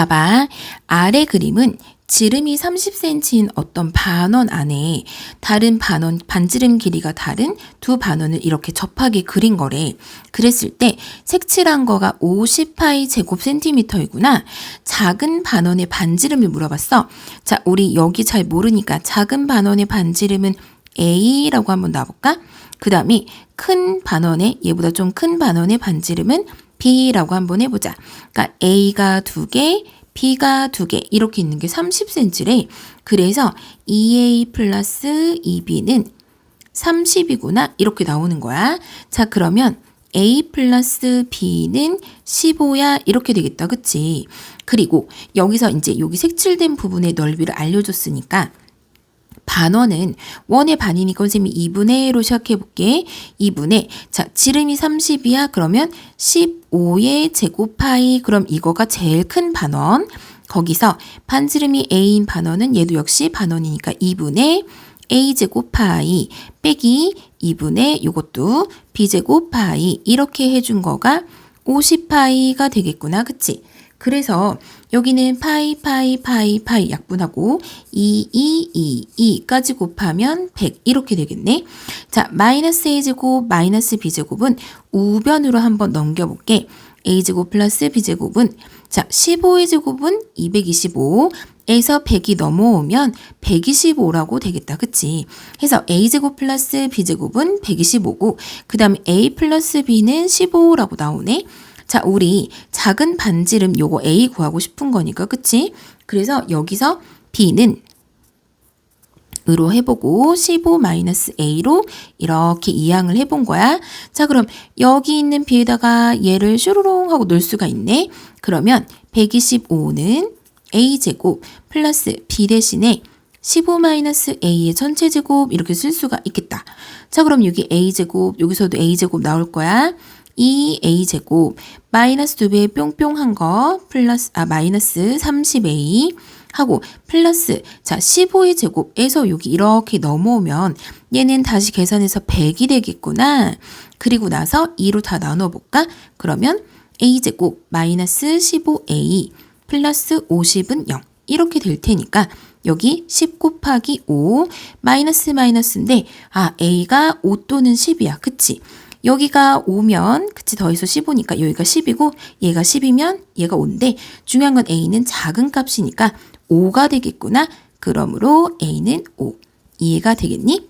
봐봐. 아래 그림은 지름이 30cm인 어떤 반원 안에 다른 반원, 반지름 길이가 다른 두 반원을 이렇게 접하게 그린 거래. 그랬을 때 색칠한 거가 50파이 제곱 센티미터이구나. 작은 반원의 반지름을 물어봤어. 자, 우리 여기 잘 모르니까 작은 반원의 반지름은 A라고 한번 놔볼까? 그 다음에 큰 반원의, 얘보다 좀 큰 반원의 반지름은 B라고 한번 해보자. 그러니까 A가 두 개, B가 두 개, 이렇게 있는 게 30cm래. 그래서 2A 플러스 2B는 30이구나. 이렇게 나오는 거야. 자, 그러면 A 플러스 B는 15야. 이렇게 되겠다. 그치? 그리고 여기서 이제 여기 색칠된 부분의 넓이를 알려줬으니까 반원은 원의 반이니까 선생님이 2분의 1로 시작해 볼게. 2분의 자 지름이 30이야. 그러면 15의 제곱파이 그럼 이거가 제일 큰 반원. 거기서 반지름이 A인 반원은 얘도 역시 반원이니까 2분의 A 제곱 파이 빼기 2분의 요것도 B 제곱 파이 이렇게 해준 거가 50파이가 되겠구나. 그치? 그래서 여기는 파이 파이 파이 파이 약분하고 2 2 2 2까지 곱하면 100 이렇게 되겠네. 자, 마이너스 a제곱 마이너스 b제곱은 우변으로 한번 넘겨볼게. a제곱 플러스 b제곱은 자, 15의 제곱은 225 에서 100이 넘어오면 125라고 되겠다. 그치? 해서 a제곱 플러스 b제곱은 125고 그 다음에 a 플러스 b는 15라고 나오네. 자, 우리 작은 반지름 요거 A 구하고 싶은 거니까, 그치? 그래서 여기서 B는 으로 해보고 15-A로 이렇게 이항을 해본 거야. 자, 그럼 여기 있는 B에다가 얘를 슈루롱 하고 넣을 수가 있네. 그러면 125는 A제곱 플러스 B 대신에 15-A의 전체 제곱 이렇게 쓸 수가 있겠다. 자, 그럼 여기 A제곱, 여기서도 A제곱 나올 거야. 2a제곱 마이너스 2배 뿅뿅한 거 플러스 아 마이너스 30a 하고 플러스 자 15의 제곱에서 여기 이렇게 넘어오면 얘는 다시 계산해서 100이 되겠구나. 그리고 나서 2로 다 나눠볼까? 그러면 a제곱 마이너스 15a 플러스 50은 0 이렇게 될 테니까 여기 10 곱하기 5 마이너스 마이너스인데 아 a가 5 또는 10이야. 그치? 여기가 5면 그치 더해서 15니까 여기가 10이고 얘가 10이면 얘가 5인데 중요한 건 a는 작은 값이니까 5가 되겠구나. 그러므로 a는 5. 이해가 되겠니?